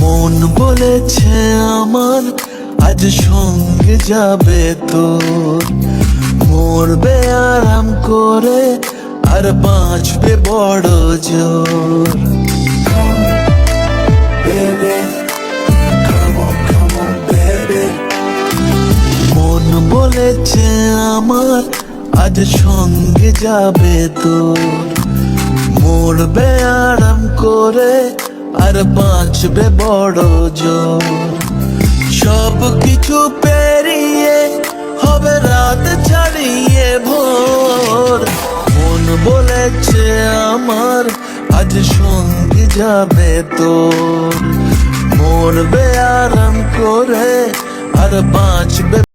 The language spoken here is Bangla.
মন বলেছে আমার আজ সঙ্গে যাবে তোর মরবে আরাম করে আর বাঁচবে বড় জোর. মন বলেছে আমার আজ সঙ্গে যাবে তোর। মরবে আরাম করে আর বাঁচবে বড় জোর সব কিছু পেরিয়ে হবে রাত ছাড়িয়ে ভোর মন বলেছে আমার আজ সঙ্গে যাবে তোর মরবে আরাম করে আর বাঁচবে